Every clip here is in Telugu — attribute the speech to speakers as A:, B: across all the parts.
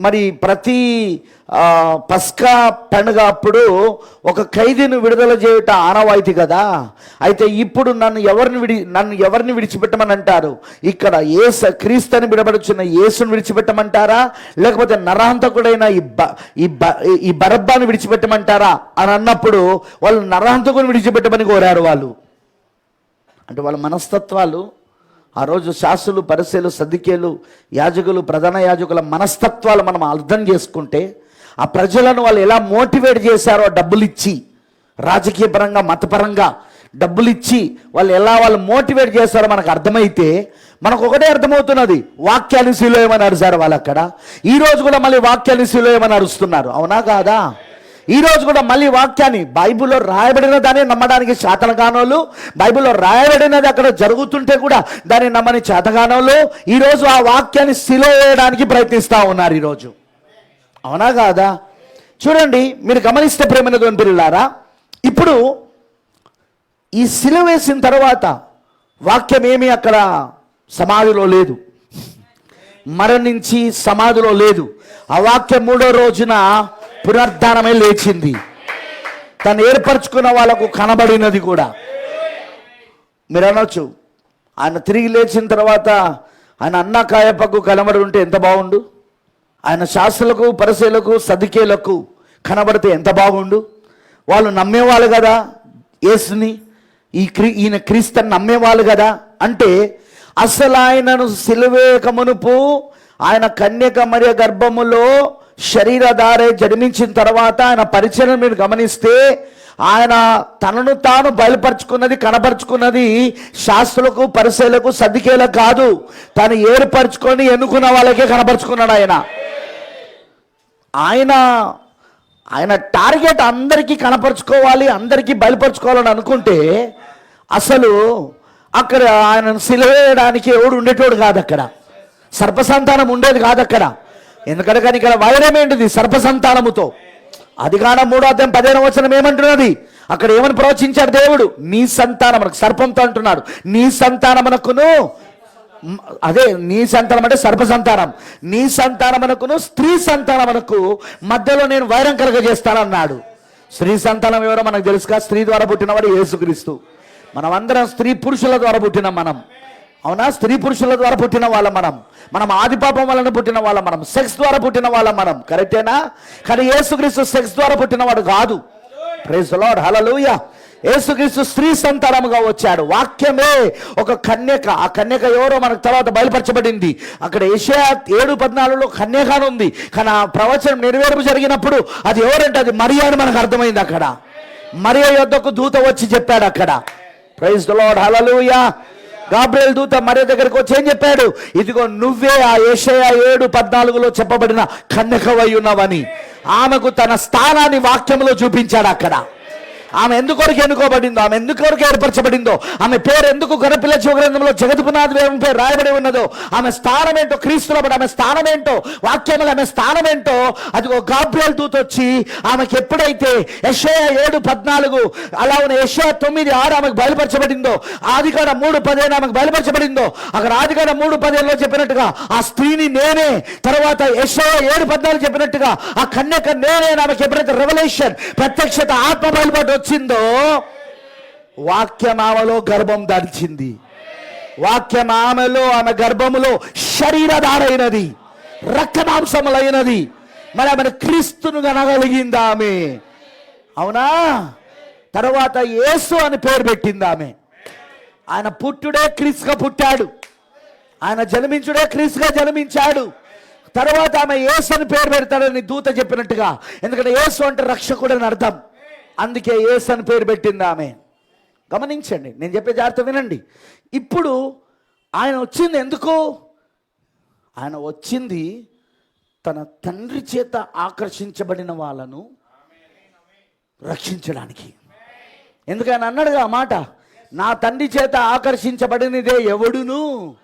A: మరి ప్రతి పస్కా పండుగ అప్పుడు ఒక ఖైదీని విడుదల చేయుట ఆనవాయితీ కదా? అయితే ఇప్పుడు నన్ను ఎవరిని విడి నన్ను ఎవరిని విడిచిపెట్టమని అంటారు? ఇక్కడ ఏస క్రీస్తుని విడబడుచున్న యేసును విడిచిపెట్టమంటారా? లేకపోతే నరహంతకుడైన ఈ బ ఈ బ ఈ బరబ్బాను విడిచిపెట్టమంటారా? అని అన్నప్పుడు వాళ్ళు నరహంతకుని విడిచిపెట్టమని కోరారు వాళ్ళు. అంటే వాళ్ళ మనస్తత్వాలు ఆ రోజు శాసులు పరిశీలు సదికేలు యాజకులు ప్రధాన యాజకుల మనస్తత్వాలు మనం అర్థం చేసుకుంటే ఆ ప్రజలను వాళ్ళు ఎలా మోటివేట్ చేశారో డబ్బులు ఇచ్చి రాజకీయ పరంగా మతపరంగా డబ్బులు ఇచ్చి వాళ్ళు ఎలా వాళ్ళు మోటివేట్ చేస్తారో మనకు అర్థమైతే మనకు ఒకటే అర్థమవుతున్నది వాక్యాన్ని శిలోయమని అరిచారు వాళ్ళు అక్కడ? ఈ రోజు కూడా మళ్ళీ వాక్యాన్ని శిలోయమని అరుస్తున్నారు. అవునా కాదా? ఈరోజు కూడా మళ్ళీ వాక్యాన్ని బైబిల్లో రాయబడిన దాన్ని నమ్మడానికి చేతనగానోళ్ళు బైబిల్లో రాయబడినది అక్కడ జరుగుతుంటే కూడా దాన్ని నమ్మని చేతగానోళ్ళు ఈరోజు ఆ వాక్యాన్ని సిలో వేయడానికి ప్రయత్నిస్తూ ఉన్నారు ఈరోజు అవునా కాదా? చూడండి మీరు గమనిస్తే ప్రేమైన పిల్లారా ఇప్పుడు ఈ సిలువ వేసిన తర్వాత వాక్యం ఏమీ అక్కడ సమాధిలో లేదు. మరణించి సమాధిలో లేదు. ఆ వాక్యం మూడో రోజున పునర్ధానమే లేచింది. తను ఏర్పరచుకున్న వాళ్ళకు కనబడినది కూడా. మీరు అనొచ్చు. ఆయన తిరిగి లేచిన తర్వాత ఆయన అన్న కాయపకు కనబడి ఉంటే ఎంత బాగుండు? ఆయన శాస్త్రులకు పరిశీలకు సదికేలకు కనబడితే ఎంత బాగుండు? వాళ్ళు నమ్మేవాళ్ళు కదా యేసుని? ఈ క్రీ ఈయన క్రీస్తుని నమ్మేవాళ్ళు కదా? అంటే అసలు ఆయనను సిలువేక మునుపు ఆయన కన్యక మరియ గర్భములో శరీరధారే జన్మించిన తర్వాత ఆయన పరిచయం మీరు గమనిస్తే ఆయన తనను తాను బయలుపరుచుకున్నది కనపరుచుకున్నది శాస్త్రులకు పరిశీలకు సదికేలకు కాదు. తను ఏర్పరచుకొని ఎన్నుకున్న వాళ్ళకే కనపరుచుకున్నాడు ఆయన. ఆయన ఆయన టార్గెట్ అందరికీ కనపరుచుకోవాలి అందరికీ బయలుపరుచుకోవాలని అనుకుంటే అసలు అక్కడ ఆయనను సిలవేయడానికి ఎవడు ఉండేటోడు కాదు అక్కడ సర్పసంతానం ఉండేది కాదు అక్కడ ఎందుకంటే కానీ ఇక్కడ వైరం ఏంటిది? సర్పసంతానముతో అధికారం మూడో అధ్యాయం పదిహేను వచనం ఏమంటున్నది? అక్కడ ఏమని ప్రవచించాడు దేవుడు? నీ సంతానమునకు సర్పంతో అంటున్నాడు. నీ సంతానమునకును అదే నీ సంతానం అంటే సర్ప సంతానం. నీ సంతానమునకును స్త్రీ సంతానమునకు మధ్యలో నేను వైరం కలగజేస్తానన్నాడు. స్త్రీ సంతానం ఎవరో మనకు తెలుసుగా? స్త్రీ ద్వారా పుట్టినవాడు యేసుక్రీస్తు. మనం అందరం స్త్రీ పురుషుల ద్వారా పుట్టినాం మనం. అవునా? స్త్రీ పురుషుల ద్వారా పుట్టిన వాళ్ళం మనం. మనం ఆదిపాపం వలన పుట్టిన వాళ్ళం మనం. సెక్స్ ద్వారా పుట్టిన వాళ్ళం మనం. కరెక్టేనా? కానీ ఏసుక్రీస్తు సెక్స్ ద్వారా పుట్టినవాడు కాదు. ప్రైజ్ లాడ్ హలలుయ ఏసుక్రీస్తు స్త్రీ సంతానముగా వచ్చాడు. వాక్యమే ఒక కన్యక. ఆ కన్యక ఎవరో మనకు తర్వాత బయలుపరచబడింది. అక్కడ ఏషియా ఏడు పద్నాలుగులో కన్యక అని ఉంది. కానీ ఆ ప్రవచనం నెరవేర్పు జరిగినప్పుడు అది ఎవరంటే అది మరియా అని మనకు అర్థమైంది అక్కడ. మరియా యొద్దకు దూత వచ్చి చెప్పాడు అక్కడ. ప్రైజ్ లాడ్ హలలుయా గాబ్రేల్ దూత మరే దగ్గరకు వచ్చి ఏం చెప్పాడు? ఇదిగో నువ్వే ఆ ఏషయా ఏడు పద్నాలుగులో చెప్పబడిన కన్యకవై ఉన్నావని. ఆమెకు తన స్థానాన్ని వాక్యంలో చూపించాడు అక్కడ. ఆమె ఎందుకొరకు ఎన్నుకోబడిందో ఆమె ఎందుకొరకు ఏర్పరచబడిందో ఆమె పేరు ఎందుకు గణపిల్ల గ్రంథంలో జగతి పునాది పేరు రాయబడి ఉన్నదో ఆమె స్థానం ఏంటో క్రీస్తులో ఆమె స్థానం ఏంటో వాక్యములు ఆమె స్థానం ఏంటో అది ఒక గాబ్రియల్ దూత వచ్చి ఆమెకి ఎప్పుడైతే యెషయా ఏడు పద్నాలుగు అలా ఉన్న యశో తొమ్మిది ఆరు ఆమెకు బయలుపరచబడిందో ఆదికాండ మూడు పదిహేను ఆమెకు బయలుపరచబడిందో అక్కడ ఆదికాండ మూడు పదిహేనులో చెప్పినట్టుగా ఆ స్త్రీని నేనే తర్వాత యెషయా ఏడు పద్నాలుగు చెప్పినట్టుగా ఆ కన్యక నేనే ఆమెకి ఎప్పుడైతే రెవల్యూషన్ ప్రత్యక్షత ఆత్మ బయలుపాటు వచ్చిందో వాక్యనామలో గర్భం దాల్చింది. వాక్యనామలో ఆమె గర్భములో శరీరధారైనది. రక్తమాంసములైనది. మరి ఆమెను క్రీస్తును కనగలిగింది ఆమె. అవునా? తర్వాత యేసు అని పేరు పెట్టింది ఆమె. ఆయన పుట్టుడే క్రీస్తుగా పుట్టాడు. ఆయన జన్మించుడే క్రీస్తుగా జన్మించాడు. తర్వాత ఆమె యేసు అని పేరు పెడతాడని దూత చెప్పినట్టుగా. ఎందుకంటే యేసు అంటే రక్షకుడు అని అర్థం. అందుకే ఏస్ అని పేరు పెట్టింది ఆమె. గమనించండి నేను చెప్పే జాగ్రత్త వినండి. ఇప్పుడు ఆయన వచ్చింది ఎందుకు? ఆయన వచ్చింది తన తండ్రి చేత ఆకర్షించబడిన వాళ్ళను రక్షించడానికి. ఎందుకని అన్నాడుగా ఆ మాట? నా తండ్రి చేత ఆకర్షించబడినదే ఎవడును?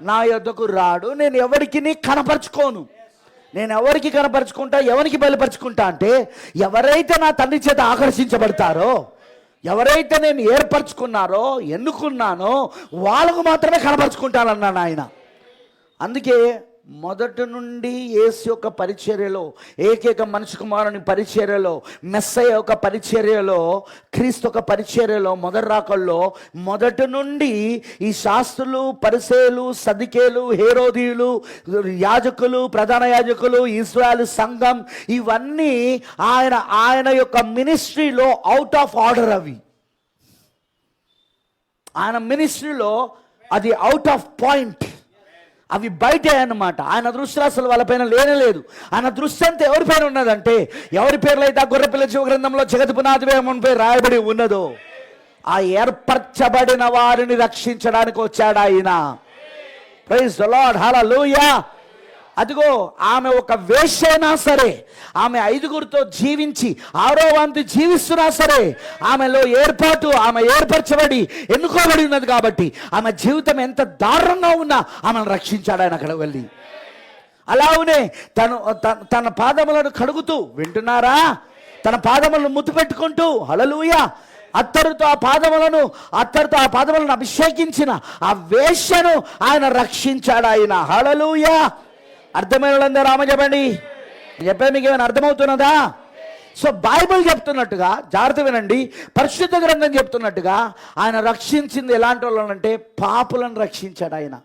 A: నా యొద్దకు రాడు నేను ఎవరికి కనపరుచుకోను. నేను ఎవరికి కనపరుచుకుంటా ఎవరికి బయలుపరుచుకుంటా అంటే ఎవరైతే నా తండ్రి చేత ఆకర్షించబడతారో ఎవరైతే నేను ఏర్పరచుకున్నారో ఎన్నుకున్నానో వాళ్ళకు మాత్రమే కనపరుచుకుంటానన్నాను ఆయన. అందుకే మొదటి నుండి యేసు యొక్క పరిచర్యలో ఏకైక మనిషి కుమారుని పరిచర్యలో మెస్సయ్య యొక్క పరిచర్యలో క్రీస్తు యొక్క పరిచర్యలో మొదటి రాకల్లో మొదటి నుండి ఈ శాస్త్రులు పరిసేలు సదికేలు హేరోదీయులు యాజకులు ప్రధాన యాజకులు ఇస్రాయల్ సంఘం ఇవన్నీ ఆయన ఆయన యొక్క మినిస్ట్రీలో అవుట్ ఆఫ్ ఆర్డర్ అవి. ఆయన మినిస్ట్రీలో అది అవుట్ ఆఫ్ పాయింట్. అవి బయట అన్నమాట. ఆయన దృష్టి అసలు వాళ్ళపైన లేనే లేదు. ఆయన దృష్టి అంతా ఎవరిపైన ఉన్నదంటే ఎవరి పేర్లు అయితే ఆ గొర్రెపిల్ల జీవ గ్రంథంలో జగత్ పునాది రాయబడి ఉన్నదో ఆ ఏర్పరచబడిన వారిని రక్షించడానికి వచ్చాడు ఆయన. ప్రైజ్ లార్డ్ హల్లెలూయా అదిగో ఆమె ఒక వేషైనా సరే ఆమె ఐదుగురితో జీవించి ఆరో వంతు జీవిస్తున్నా సరే ఆమెలో ఏర్పాటు ఆమె ఏర్పరచబడి ఎన్నుకోబడి ఉన్నది కాబట్టి ఆమె జీవితం ఎంత దారుణంగా ఉన్నా ఆమెను రక్షించాడు ఆయన అక్కడ వెళ్ళి. అలానే తను తన- తన పాదములను కడుగుతూ వింటున్నారా? తన పాదములను ముద్దు పెట్టుకుంటూ హలలుయ అత్తరుతో ఆ పాదములను అత్తరుతో ఆ పాదములను అభిషేకించిన ఆ వేషను ఆయన రక్షించాడు ఆయన. హలలుయా అర్థమైన వాళ్ళందరూ ఆమె చెప్పండి. చెప్పే మీకు ఏమైనా అర్థమవుతున్నదా? సో బైబిల్ చెప్తున్నట్టుగా జాగ్రత్త వినండి. పరిశుద్ధ గ్రంథం చెప్తున్నట్టుగా ఆయన రక్షించింది ఎలాంటి వాళ్ళనంటే పాపులను రక్షించాడు ఆయన.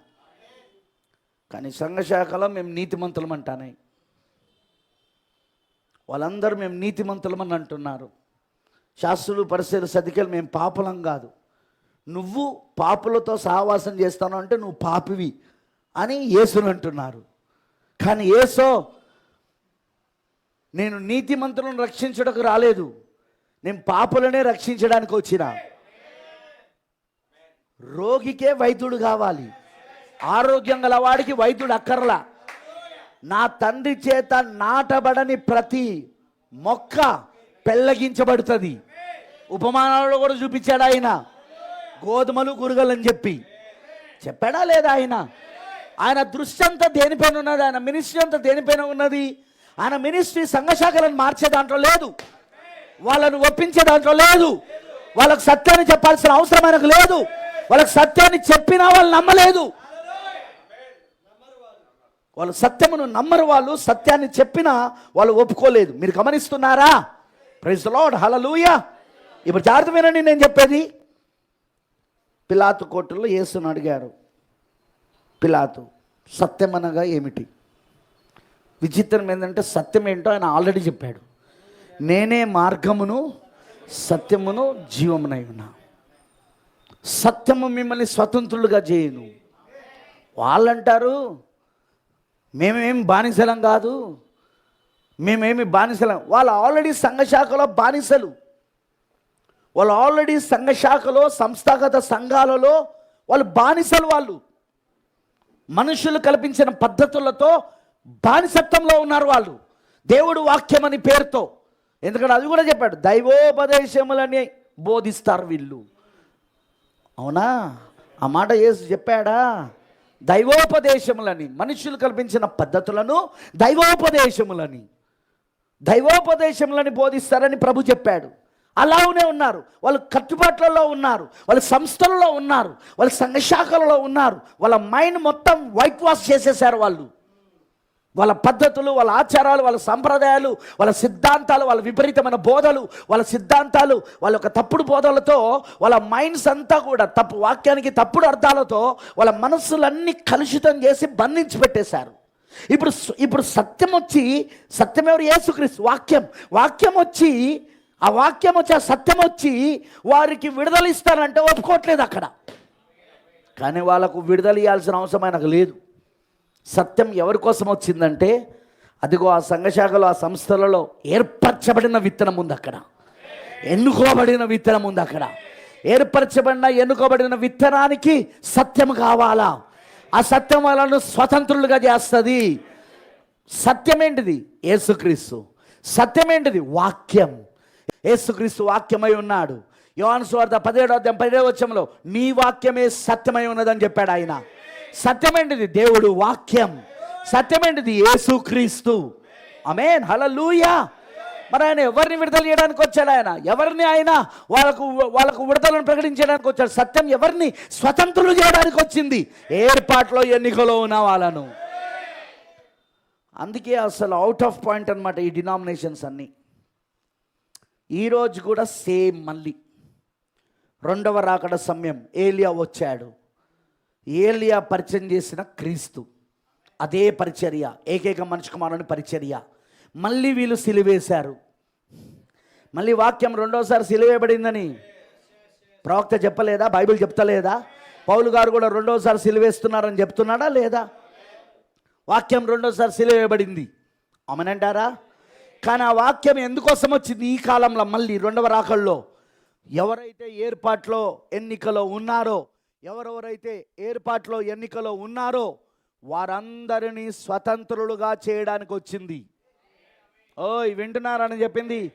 A: కానీ సంఘశాఖలో మేము నీతిమంతులం అంటానే. వాళ్ళందరూ మేము నీతిమంతులమని అంటున్నారు. శాస్త్రులు పరిస్థితులు సదికలు మేము పాపులం కాదు. నువ్వు పాపులతో సహవాసం చేస్తాను అంటే నువ్వు పాపివి అని యేసుని అంటున్నారు. కానీ ఏసో నేను నీతిమంతులను రక్షించడానికి రాలేదు. నేను పాపులనే రక్షించడానికి వచ్చిన. రోగికే వైద్యుడు కావాలి. ఆరోగ్యం గల వాడికి వైద్యుడు అక్కర్లా. నా తండ్రి చేత నాటబడని ప్రతి మొక్క పెళ్ళగించబడుతుంది. ఉపమానాలలో కూడా చూపించాడు ఆయన. గోధుమలు గురుగలని చెప్పి. చెప్పాడా లేదా ఆయన? ఆయన దృష్టి అంతా దేనిపైన ఉన్నది? ఆయన మినిస్ట్రీ అంతా దేనిపైన ఉన్నది? ఆయన మినిస్ట్రీ సంఘశాఖలను మార్చే దాంట్లో లేదు. వాళ్ళను ఒప్పించే దాంట్లో లేదు. వాళ్ళకు సత్యాన్ని చెప్పాల్సిన అవసరం ఆయనకు లేదు. వాళ్ళకి సత్యాన్ని చెప్పినా వాళ్ళు నమ్మలేదు. వాళ్ళు సత్యమును నమ్మరు వాళ్ళు సత్యాన్ని చెప్పినా వాళ్ళు ఒప్పుకోలేదు. మీరు గమనిస్తున్నారా? ప్రైజ్ లాడ్ హలలుయ ఇప్పుడు జాగ్రత్త వినండి నేను చెప్పేది. పిలాతు కోర్టులో యేసుని అడిగారు. పిలాతు సత్యం అనగా ఏమిటి? విచిత్రం ఏంటంటే సత్యం ఏంటో ఆయన ఆల్రెడీ చెప్పాడు. నేనే మార్గమును సత్యమును జీవమునై ఉన్నా. సత్యము మిమ్మల్ని స్వతంత్రులుగా చేయను. వాళ్ళంటారు మేమేమి బానిసలం కాదు. మేమేమి బానిసలం. వాళ్ళు ఆల్రెడీ సంఘశాఖలో బానిసలు. వాళ్ళు ఆల్రెడీ సంఘశాఖలో సంస్థాగత సంఘాలలో వాళ్ళు బానిసలు వాళ్ళు. మనుషులు కల్పించిన పద్ధతులతో బానిసత్వంలో ఉన్నారు వాళ్ళు. దేవుడు వాక్యం అని పేరుతో. ఎందుకంటే అది కూడా చెప్పాడు దైవోపదేశములని బోధిస్తారు వీళ్ళు. అవునా? ఆ మాట యేసు చెప్పాడా? దైవోపదేశములని మనుషులు కల్పించిన పద్ధతులను దైవోపదేశములని దైవోపదేశములని బోధిస్తారని ప్రభు చెప్పాడు. అలానే ఉన్నారు. వాళ్ళు కట్టుబాట్లలో ఉన్నారు. వాళ్ళ సంస్థలలో ఉన్నారు. వాళ్ళ సంఘశాఖలలో ఉన్నారు. వాళ్ళ మైండ్ మొత్తం వైట్ వాష్ చేసేసారు వాళ్ళు. వాళ్ళ పద్ధతులు వాళ్ళ ఆచారాలు వాళ్ళ సంప్రదాయాలు వాళ్ళ సిద్ధాంతాలు వాళ్ళ విపరీతమైన బోధలు వాళ్ళ సిద్ధాంతాలు వాళ్ళ యొక్క తప్పుడు బోధలతో వాళ్ళ మైండ్స్ అంతా కూడా తప్పు వాక్యానికి తప్పుడు అర్థాలతో వాళ్ళ మనస్సులన్నీ కలుషితం చేసి బంధించి పెట్టేశారు. ఇప్పుడు ఇప్పుడు సత్యం వచ్చి సత్యం ఎవరు? యేసుక్రీస్తు. వాక్యం. వాక్యం వచ్చి ఆ వాక్యం వచ్చి ఆ సత్యం వచ్చి వారికి విడుదల ఇస్తానంటే ఒప్పుకోవట్లేదు అక్కడ. కానీ వాళ్ళకు విడుదల ఇవ్వాల్సిన అవసరం ఆయనకు లేదు. సత్యం ఎవరి కోసం వచ్చిందంటే అదిగో ఆ సంఘశాఖలో ఆ సంస్థలలో ఏర్పరచబడిన విత్తనం ఉంది అక్కడ. ఎన్నుకోబడిన విత్తనం ఉంది అక్కడ. ఏర్పరచబడిన ఎన్నుకోబడిన విత్తనానికి సత్యం కావాలా? ఆ సత్యం వాళ్ళను స్వతంత్రులుగా చేస్తుంది. సత్యం ఏంటిది యేసుక్రీస్తు. సత్యం ఏంటిది వాక్యం. యేసుక్రీస్తు వాక్యమై ఉన్నాడు. యోహాను సువార్త పదిహేడో అధ్యాయం పదిహేడో వచ్చంలో నీ వాక్యమే సత్యమై ఉన్నదని చెప్పాడు ఆయన. సత్యమైనది దేవుడు వాక్యం. సత్యమైనది యేసుక్రీస్తు. అమేన్ హల్లెలూయా. మరి ఆయన ఎవరిని విడుదల చేయడానికి వచ్చాడు ఆయన? ఎవరిని ఆయన వాళ్ళకు వాళ్ళకు విడుదలను ప్రకటించడానికి వచ్చాడు? సత్యం ఎవరిని స్వతంత్రులు చేయడానికి వచ్చింది? ఏర్పాట్లో ఎన్నికలో ఉన్న వాళ్ళను. అందుకే అసలు అవుట్ ఆఫ్ పాయింట్ అన్నమాట ఈ డినామినేషన్స్ అన్నీ. ఈరోజు కూడా సేమ్ మళ్ళీ. రెండవ రాకడ సమయం. ఏలియా వచ్చాడు. ఏలియా పరిచయం చేసిన క్రీస్తు. అదే పరిచర్య. ఏకైక మనిషి కుమారుని పరిచర్య. మళ్ళీ వీళ్ళు సిలివేశారు. మళ్ళీ వాక్యం రెండోసారి సిలివేయబడిందని. ప్రవక్త చెప్పలేదా? బైబిల్ చెప్తలేదా? పౌలు గారు కూడా రెండోసారి సిలివేస్తున్నారని చెప్తున్నాడా లేదా? వాక్యం రెండోసారి సిలివేయబడింది. అమనంటారా కానీ ఆ వాక్యం ఎందుకోసం వచ్చింది ఈ కాలంలో మళ్ళీ రెండవ రాకల్లో? ఎవరైతే ఏర్పాట్లో ఎన్నికలో ఉన్నారో ఎవరెవరైతే ఏర్పాట్లో ఎన్నికలో ఉన్నారో వారందరినీ స్వతంత్రులుగా చేయడానికి వచ్చింది. ఓయ్ వింటున్నారని చెప్పింది?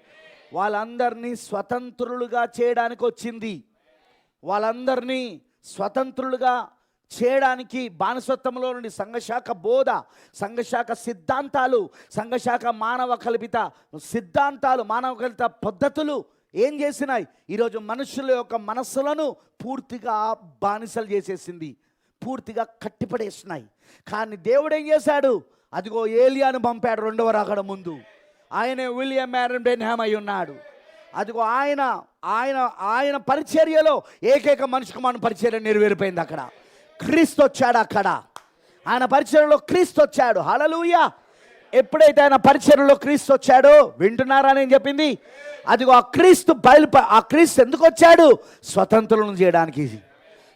A: వాళ్ళందరినీ స్వతంత్రులుగా చేయడానికి వచ్చింది. వాళ్ళందరినీ స్వతంత్రులుగా చేయడానికి బానిసత్వంలో నుండి సంఘశాఖ బోధ సంఘశాఖ సిద్ధాంతాలు సంఘశాఖ మానవ కల్పిత సిద్ధాంతాలు మానవ కల్పిత పద్ధతులు ఏం చేసినాయి? ఈరోజు మనుషుల యొక్క మనస్సులను పూర్తిగా బానిసలు చేసేసింది. పూర్తిగా కట్టిపడేసినాయి. కానీ దేవుడు ఏం చేశాడు? అదిగో ఏలియాను పంపాడు రెండవ రాకడ ముందు. ఆయనే విలియం మ్యారన్ బెన్హామ్ అయి ఉన్నాడు. అదిగో ఆయన ఆయన ఆయన పరిచర్యలో ఏకైక మనిషికి మన పరిచర్య నెరవేరిపోయింది అక్కడ. క్రీస్తు వచ్చాడు అక్కడ ఆయన పరిచయంలో క్రీస్తు వచ్చాడు హలలుయ ఎప్పుడైతే ఆయన పరిచయంలో క్రీస్తు వచ్చాడో వింటున్నారా నేను చెప్పింది? అదిగో ఆ క్రీస్తు బయలుప ఆ క్రీస్తు ఎందుకు వచ్చాడు స్వతంత్రులను చేయడానికి.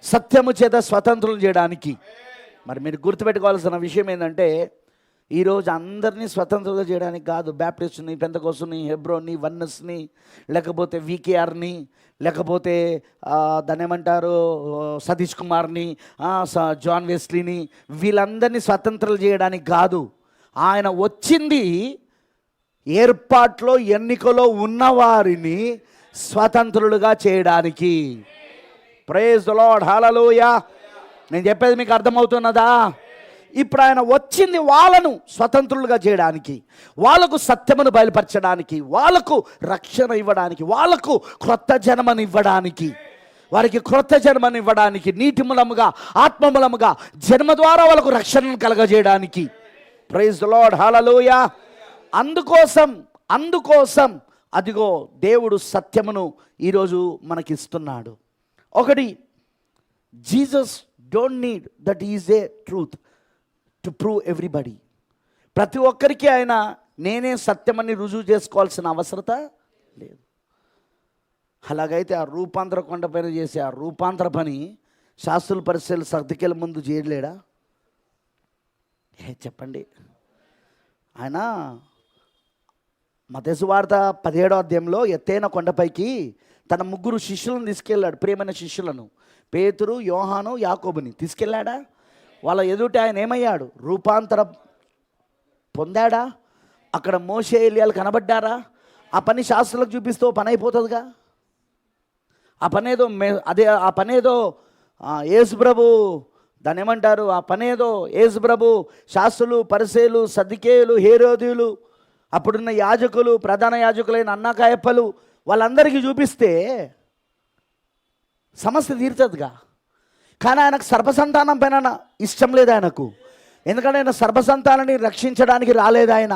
A: సత్యము చేత స్వతంత్రులను చేయడానికి. మరి మీరు గుర్తుపెట్టుకోవాల్సిన విషయం ఏంటంటే ఈరోజు అందరినీ స్వతంత్రంగా చేయడానికి కాదు బ్యాప్టిస్ట్ని పెంతకోసుని హెబ్రోని వన్నస్ని లేకపోతే వికేఆర్ని లేకపోతే దాని దాన్ని ఏమంటారు సతీష్ కుమార్ని స- జాన్ వెస్లీని వీళ్ళందరినీ స్వతంత్రాలు చేయడానికి కాదు. ఆయన వచ్చింది ఏర్పాట్లో ఎన్నికలో ఉన్నవారిని స్వతంత్రులుగా చేయడానికి. ప్రేజ్ ద లార్డ్ నేను చెప్పేది మీకు అర్థమవుతున్నదా? ఇప్పుడు ఆయన వచ్చింది వాళ్ళను స్వతంత్రులుగా చేయడానికి వాళ్ళకు సత్యమును బయలుపరచడానికి వాళ్ళకు రక్షణ ఇవ్వడానికి వాళ్ళకు క్రొత్త జన్మనివ్వడానికి వారికి క్రొత్త జన్మనివ్వడానికి నీటి మూలముగా ఆత్మ మూలముగా జన్మ ద్వారా వాళ్ళకు రక్షణను కలగజేయడానికి. ప్రైజ్ లార్డ్ హాలలోయ అందుకోసం అందుకోసం అదిగో దేవుడు సత్యమును ఈరోజు మనకిస్తున్నాడు. ఒకటి Jesus don't need that is a truth to prove everybody ప్రతి ఒక్కరికి ఆయన నేనే సత్యమని రుజువు చేసుకోవాల్సిన అవసరత లేదు. అలాగైతే ఆ రూపాంతర కొండ పైన చేసే ఆ రూపాంతర పని శాస్త్రుల పరిస్థితులు సర్దికెల ముందు చేయలేడా? ఏ చెప్పండి. ఆయన మతేసు వార్త పదిహేడో అధ్యాయంలో ఎత్తైన కొండపైకి తన ముగ్గురు శిష్యులను తీసుకెళ్ళాడు ప్రియమైన శిష్యులను. పేతురు యోహాను యాకోబుని తీసుకెళ్ళాడా? వాళ్ళ ఎదుట ఆయన ఏమయ్యాడు? రూపాంతరం పొందాడా? అక్కడ మోసే ఏలియాలు కనబడ్డారా? ఆ పని శాస్త్రులకు చూపిస్తూ పని అయిపోతుందిగా? ఆ పనేదో మే అదే ఆ పనేదో ఆ, దాని ఏమంటారు? ఆ పనేదో యేసు శాస్త్రులు పరిసేలు సదికేయులు హేరోదులు అప్పుడున్న యాజకులు ప్రధాన యాజకులైన అన్నకాయప్పలు వాళ్ళందరికీ చూపిస్తే సమస్య తీరుతుందిగా. కానీ ఆయనకు సర్పసంతానం పైన ఇష్టం లేదు ఆయనకు. ఎందుకంటే ఆయన సర్పసంతానాన్ని రక్షించడానికి రాలేదు ఆయన.